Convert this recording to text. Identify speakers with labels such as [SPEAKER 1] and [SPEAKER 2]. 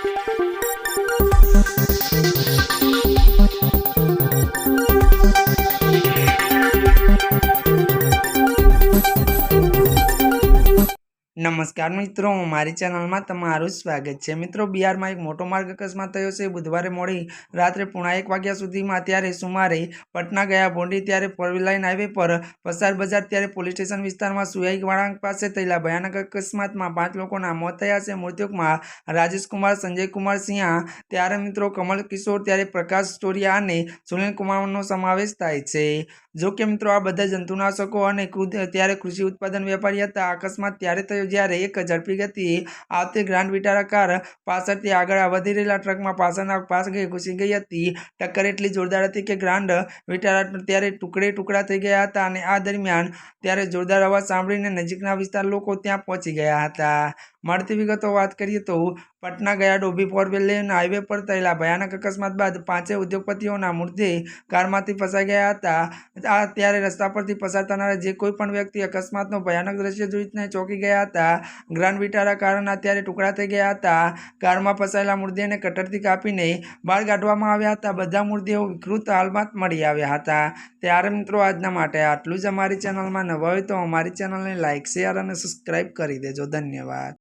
[SPEAKER 1] Thank you. નમસ્કાર મિત્રો, મારી ચેનલમાં તમારું સ્વાગત છે. મિત્રો, બિહારમાં એક મોટો માર્ગ અકસ્માત થયો છે. બુધવારે મોડી રાત્રે પોણા એક વાગ્યા સુધીમાં ત્યારે સુમારે પટના ગયા ભોંડી ત્યારે ફોર લાઇન હાઈવે પર પસાર બજાર ત્યારે પોલીસ સ્ટેશન વિસ્તારમાં સુયાઈ વળાંક પાસે થયેલા ભયાનક અકસ્માતમાં પાંચ લોકોના મોત થયા છે. મૃત્યુકમાં રાજેશકુમાર, સંજયકુમાર સિંહા, ત્યારે મિત્રો કમલ કિશોર, ત્યારે પ્રકાશ સ્ટોરિયા અને સુનિલ કુમારનો સમાવેશ થાય છે. જો કે મિત્રો, આ બધા જંતુનાશકો અને ત્યારે કૃષિ ઉત્પાદન વેપારી હતા. અકસ્માત ત્યારે થયો જ્યારે એક ઝડપી ગતિએ આવતી ગ્રાન્ડ વિટારા કાર પાછળથી આગળ વધી રહેલા ટ્રકમાં પાછળના પાછળ ઘૂસી ગઈ હતી. ટક્કર એટલી જોરદાર હતી કે ગ્રાન્ડ વિટારા ત્યારે ટુકડે ટુકડા થઈ ગયા હતા અને આ દરમિયાન ત્યારે જોરદાર અવાજ સાંભળીને નજીકના વિસ્તાર લોકો ત્યાં પહોંચી ગયા હતા. મળતી વિગતો વાત કરીએ તો Patna Gaya Dobhi four wheel lane highway પર થયેલા ભયાનક અકસ્માત બાદ પાંચે ઉદ્યોગપતિઓના મૃતદેહ કારમાંથી ફસાઈ ગયા હતા. આ ત્યારે રસ્તા પરથી પસાર થનારા જે કોઈ પણ વ્યક્તિ અકસ્માતનો ભયાનક દ્રશ્ય જોઈને ચોંકી ગયા હતા. ગ્રાન્ડ વિટારા કારના ત્યારે ટુકડા થઈ ગયા હતા. કારમાં ફસાયેલા મૃતદેહને કટરથી કાપીને બહાર કાઢવામાં આવ્યા હતા. બધા મૃતદેહો વિકૃત હાલમાં મળી આવ્યા હતા. ત્યારે મિત્રો આજના માટે આટલું જ અમારી ચેનલમાં નવા હોય તો અમારી ચેનલને લાઇક શેર અને સબસ્ક્રાઈબ કરી દેજો. ધન્યવાદ.